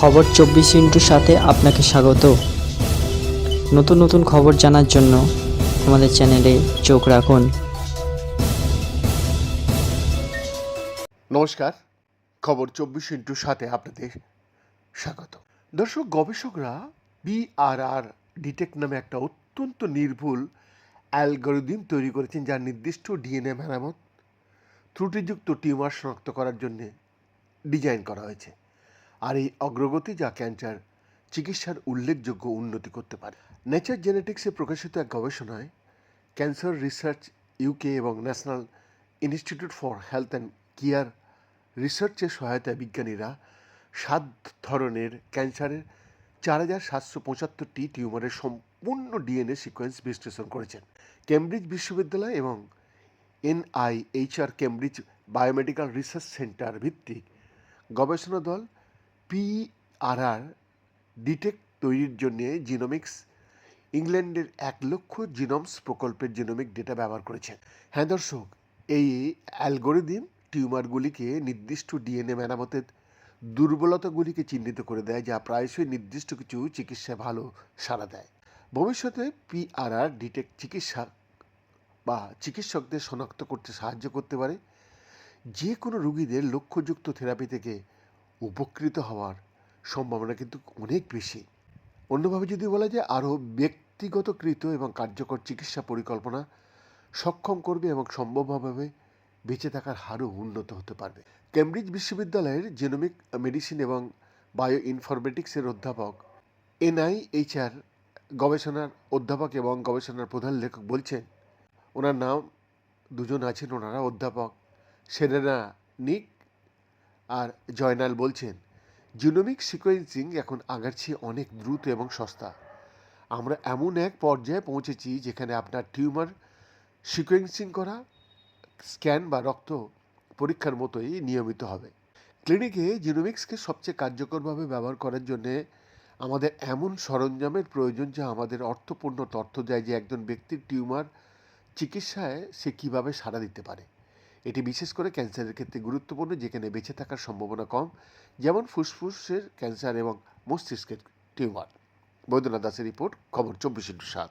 খবর চব্বিশ ইন্টুর সাথে আপনাকে স্বাগত। নতুন নতুন খবর জানার জন্য আমাদের চ্যানেলে চোখ রাখুন। নমস্কার, খবর চব্বিশ ইন্টুর সাথে আপনাদের স্বাগত। দর্শক, গবেষকরা বিআরআর ডিটেক্ট নামে একটা অত্যন্ত নির্ভুল অ্যালগোরিদম তৈরি করেছেন যা নির্দিষ্ট ডিএনএ মেরামত ত্রুটিযুক্ত টিউমার শনাক্ত করার জন্যে ডিজাইন করা হয়েছে। আর এই অগ্রগতি যা ক্যান্সার চিকিৎসার উল্লেখযোগ্য উন্নতি করতে পারে। নেচার জেনেটিক্সে প্রকাশিত এক গবেষণায় ক্যান্সার রিসার্চ ইউকে এবং national institute for health and care রিসার্চের সহায়তায় বিজ্ঞানীরা সাত ধরনের ক্যান্সারের চার হাজার সাতশো পঁচাত্তরটি টিউমারের সম্পূর্ণ ডিএনএ সিকোয়েন্স বিশ্লেষণ করেছেন। কেমব্রিজ বিশ্ববিদ্যালয় এবং NIHR Cambridge biomedical research centre ভিত্তিক গবেষণা দল পিআরআর ডিটেক্ট তৈরির জন্য জিনোমিক্স ইংল্যান্ডের এক লক্ষ জিনোমস প্রকল্পের জিনোমিক ডেটা ব্যবহার করেছেন হ্যাঁ দর্শক, এই অ্যালগোরিদিম টিউমারগুলিকে নির্দিষ্ট ডিএনএ মেরামতের দুর্বলতাগুলিকে চিহ্নিত করে দেয়, যা প্রায়শই নির্দিষ্ট কিছু চিকিৎসায় ভালো সাড়া দেয়। ভবিষ্যতে পিআরআর ডিটেক্ট চিকিৎসা বা চিকিৎসকদের শনাক্ত করতে সাহায্য করতে পারে। যে কোনো রুগীদের লক্ষ্যযুক্ত থেরাপি থেকে উপকৃত হওয়ার সম্ভাবনা কিন্তু অনেক বেশি। অন্যভাবে যদি বলা যায়, আরও ব্যক্তিগতকৃত এবং কার্যকর চিকিৎসা পরিকল্পনা সক্ষম করবে এবং সম্ভবভাবে বেঁচে থাকার হারও উন্নত হতে পারবে। কেমব্রিজ বিশ্ববিদ্যালয়ের জেনোমিক মেডিসিন এবং বায়ো ইনফরমেটিক্সের অধ্যাপক এনআইএইচআর গবেষণার অধ্যাপক এবং গবেষণার প্রধান লেখক বলছেন, ওনার নাম দুজন আছেন। ওনারা অধ্যাপক সেরেনা নিক আর জয়নাল বলছেন, জিনোমিক সিকোয়েন্সিং এখন আগের চেয়ে অনেক দ্রুত এবং সস্তা। আমরা এমন এক পর্যায়ে পৌঁছেছি যেখানে আপনার টিউমার সিকোয়েন্সিং করা, স্ক্যান বা রক্ত পরীক্ষার মতোই নিয়মিত হবে। ক্লিনিকে জিনোমিক্সকে সবচেয়ে কার্যকরভাবে ব্যবহার করার জন্যে আমাদের এমন সরঞ্জামের প্রয়োজন যা আমাদের অর্থপূর্ণ তথ্য দেয় যে একজন ব্যক্তির টিউমার চিকিৎসায় সে কীভাবে সাড়া দিতে পারে। এটি বিশেষ করে ক্যান্সারের ক্ষেত্রে গুরুত্বপূর্ণ, যেখানে বেঁচে থাকার সম্ভাবনা কম, যেমন ফুসফুসের ক্যান্সার এবং মস্তিষ্কের টিউমার। বৈদ্যনাথ দাসের রিপোর্ট, খবর চব্বিশ ইন্টু সাত।